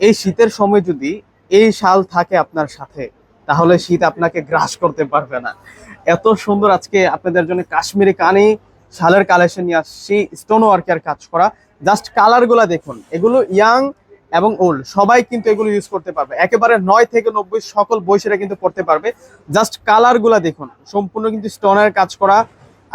এই শীতের সময় যদি এই শাল থাকে আপনার সাথে, তাহলে শীত আপনাকে গ্রাস করতে পারবে না। এত সুন্দর আজকে আপনাদের জন্য কাশ্মীরি কানে, শালের কালেকশন নিয়ে আসছি স্টোন ওয়ার্কের কাজ করা। জাস্ট কালারগুলো দেখুন, এগুলো ইয়াং এবং ওল্ড সবাই কিন্তু এগুলো ইউজ করতে পারবে। একেবারে নয় থেকে নব্বই সকল বয়সীরা কিন্তু পড়তে পারবে। জাস্ট কালারগুলা দেখুন, সম্পূর্ণ কিন্তু স্টোনের কাজ করা।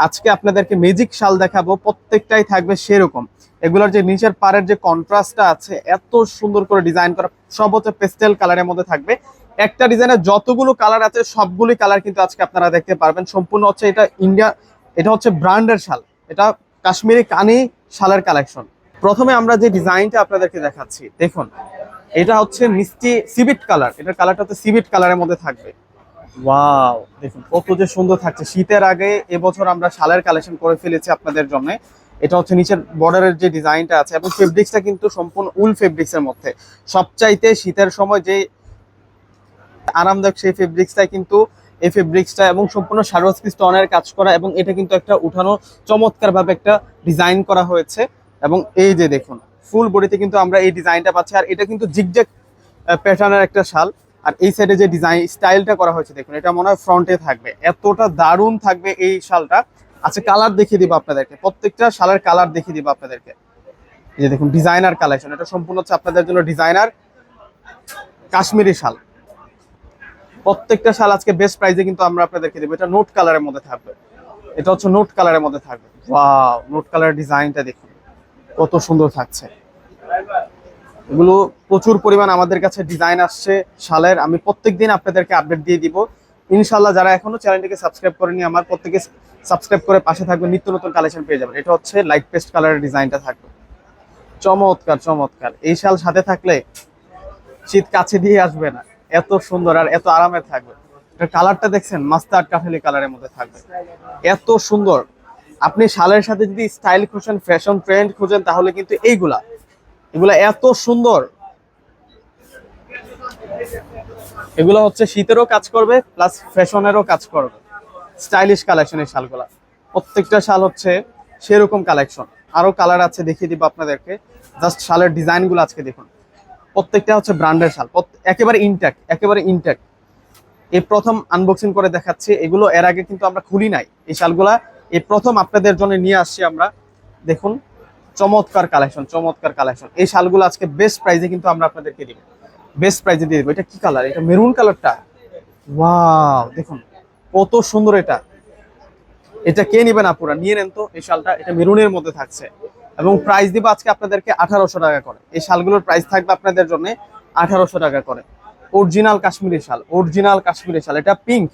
আজকে আপনাদেরকে ম্যাজিক শাল দেখাবো, প্রত্যেকটাই থাকবে সেরকম। এগুলোর যে নিচের পাড়ের যে কন্ট্রাস্টটা আছে, এত সুন্দর করে ডিজাইন করা, সব হচ্ছে পেস্টেল কালারের মধ্যে থাকবে। একটা ডিজাইনের যতগুলো কালার আছে সবগুলি কালার কিন্তু আজকে আপনারা দেখতে পারবেন। সম্পূর্ণ হচ্ছে এটা ইন্ডিয়া এটা হচ্ছে ব্র্যান্ডের শাল। এটা কাশ্মীরি কানি শালের কালেকশন প্রথমে আমরা যে ডিজাইনটা আপনাদেরকে দেখাচ্ছি, দেখুন, এটা হচ্ছে মিষ্টি সিবিট কালার এটার কালারটা হচ্ছে সিবিট কালারের মধ্যে থাকবে। ওয়াও দেখুন কত যে সুন্দর থাকছে। শীতের আগে এবছর আমরা শালের কালেকশন করে ফেলেছি আপনাদের জন্য। এটা হচ্ছে নিচের বর্ডারের যে ডিজাইনটা আছে এবং ফেব্রিক্সটা কিন্তু সম্পূর্ণ উল ফেব্রিক্সের মধ্যে। সবচাইতে শীতের সময় যে আরামদায়ক সেই ফেব্রিক্সটা কিন্তু এই ফেব্রিক্সটা এবং সম্পূর্ণ সারোয়াজকি স্টোনের কাজ করা এবং এটা কিন্তু একটা উঠানো চমৎকার ভাবে একটা ডিজাইন করা হয়েছে। এবং এই যে দেখুন ফুল বডিতে কিন্তু আমরা এই ডিজাইনটা পাচ্ছি। আর এটা কিন্তু জিগজ্যাগ প্যাটার্নের একটা শাল। আর এই সাইডে যে ডিজাইন স্টাইলটা করা হয়েছে, দেখুন, এটা মনে হয় ফ্রন্টে থাকবে। এতটা দারুণ থাকবে এই শালটা। আচ্ছা কালার দেখিয়ে দিব আপনাদেরকে। প্রত্যেকটা শালের কালার দেখিয়ে দিব আপনাদেরকে। এই যে দেখুন ডিজাইনার কালেকশন এটা সম্পূর্ণ হচ্ছে আপনাদের জন্য ডিজাইনার কাশ্মীরি শাল। প্রত্যেকটা শাল আজকে বেস্ট প্রাইসে কিন্তু আমরা আপনাদেরকে দেবো। এটা নোট কালারের মধ্যে থাকবে। এটা হচ্ছে নোট কালারের মধ্যে থাকবে। ওয়াও নোট কালারের ডিজাইনটা দেখুন। কত সুন্দর থাকছে। এগুলো প্রচুর পরিমাণ আমাদের কাছে ডিজাইন আসছে শালের। আমি প্রত্যেকদিন আপনাদেরকে আপডেট দিয়ে দিব। ইনশাল্লাহ যারা এখনও চ্যানেলটিকে সাবস্ক্রাইব করেনি, আমার প্রত্যেকে সাবস্ক্রাইব করে পাশে থাকবে নিত্য নতুন কালেকশন পেয়ে যাবেন। এটা হচ্ছে লাইট পেস্ট কালারের ডিজাইনটা থাকবে। চমৎকার চমৎকার। এই শাল সাথে থাকলে শীত কাছে দিয়ে আসবে না। এত সুন্দর আর এত আরামে থাকবে। এটার কালারটা দেখছেন? মাস্টার্ড কাঠালি কালারের মধ্যে থাকবে। এত সুন্দর। আপনি শালের সাথে যদি স্টাইল খুঁজেন ফ্যাশন ট্রেন্ড খুঁজেন, তাহলে কিন্তু এইগুলা এগুলা এত সুন্দর। এগুলো হচ্ছে শীতেরও কাজ করবে প্লাস ফ্যাশনেরও কাজ করবে। স্টাইলিশ কালেকশনের শালগুলা। প্রত্যেকটা শাল হচ্ছে সেরকম কালেকশন আরও কালার আছে, দেখিয়ে দিব আপনাদেরকে। জাস্ট শালের ডিজাইনগুলো আজকে দেখুন। প্রত্যেকটা হচ্ছে ব্র্যান্ডের শাল। একেবারে ইনট্যাক্ট একেবারে ইনট্যাক্ট এই প্রথম আনবক্সিং করে দেখাচ্ছি। এগুলো এর আগে কিন্তু আমরা খুলি নাই। এই শালগুলা এই প্রথম আপনাদের জন্য নিয়ে আসছি আমরা। দেখুন। চমৎকার কালেকশন চমৎকার কালেকশন। এই শালগুলো আজকে বেস্ট প্রাইজে কিন্তু আমরা আপনাদেরকে দিব। বেস্ট প্রাইসে দিয়ে দেবো। এটা কি কালার এটা মেরুন কালারটা ওয়াও দেখুন, কত সুন্দর এটা। এটা কে নেবেন আপুরা? নিয়ে নেন তো। এই শালটা, এটা মেরুনের মধ্যে থাকছে। এবং প্রাইস দিব আজকে আপনাদেরকে আঠারোশো টাকা করে। এই শালগুলোর প্রাইস থাকবে আপনাদের জন্য আঠারোশো টাকা করে। অরিজিনাল কাশ্মীরি শাল অরিজিনাল কাশ্মীরি শাল। এটা পিঙ্ক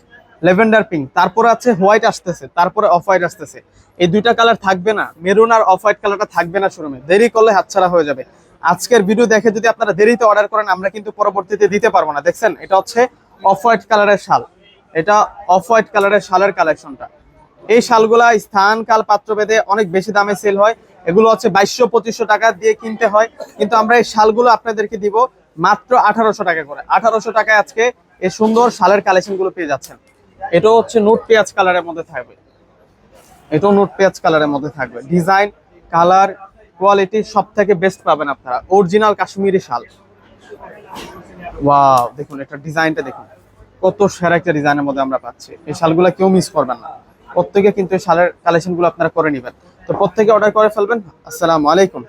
লেভেন্ডার পিঙ্ক। তারপরে আছে হোয়াইট আসতেছে, তারপরে অফ হোয়াইট আসতেছে। এই দুইটা কালার থাকবে না, মেরুন আর অফ হোয়াইট কালারটা থাকবে না শোরুমে। দেরি করলে হাতছাড়া হয়ে যাবে। আজকের ভিডিও দেখে যদি আপনারা দেরিতে অর্ডার করেন, আমরা কিন্তু পরবর্তীতে দিতে পারব না। দেখছেন, এটা হচ্ছে অফ হোয়াইট কালারের শাল। এটা অফ হোয়াইট কালারের শালের কালেকশনটা এই শালগুলা স্থান, কাল পাত্র ভেদে অনেক বেশি দামে সেল হয়। এগুলো হচ্ছে বাইশশো, পঁচিশশো টাকা দিয়ে কিনতে হয়। কিন্তু আমরা এই শালগুলো আপনাদেরকে দিব মাত্র আঠারোশো টাকা করে। আঠারোশো টাকায় আজকে এই সুন্দর শালের কালেকশনগুলো পেয়ে যাচ্ছেন। এটাও হচ্ছে নোট পেঁয়াজ কালারের মধ্যে থাকবে। এটাও নোট পেঁয়াজ কালারের মধ্যে থাকবে। ডিজাইন, কালার, কোয়ালিটি সব থেকে বেস্ট পাবেন আপনারা। অরিজিনাল কাশ্মীরি শাল। ওয়াও, দেখুন এটা ডিজাইনটা দেখুন। কত সেরা একটা ডিজাইনের মধ্যে আমরা পাচ্ছি। এই শালগুলো কেউ মিস করবেন না। প্রত্যেকে কিন্তু এই শালের কালেকশনগুলো আপনারা করে নেবেন। তো প্রত্যেকে অর্ডার করে ফেলবেন। আসসালামু আলাইকুম।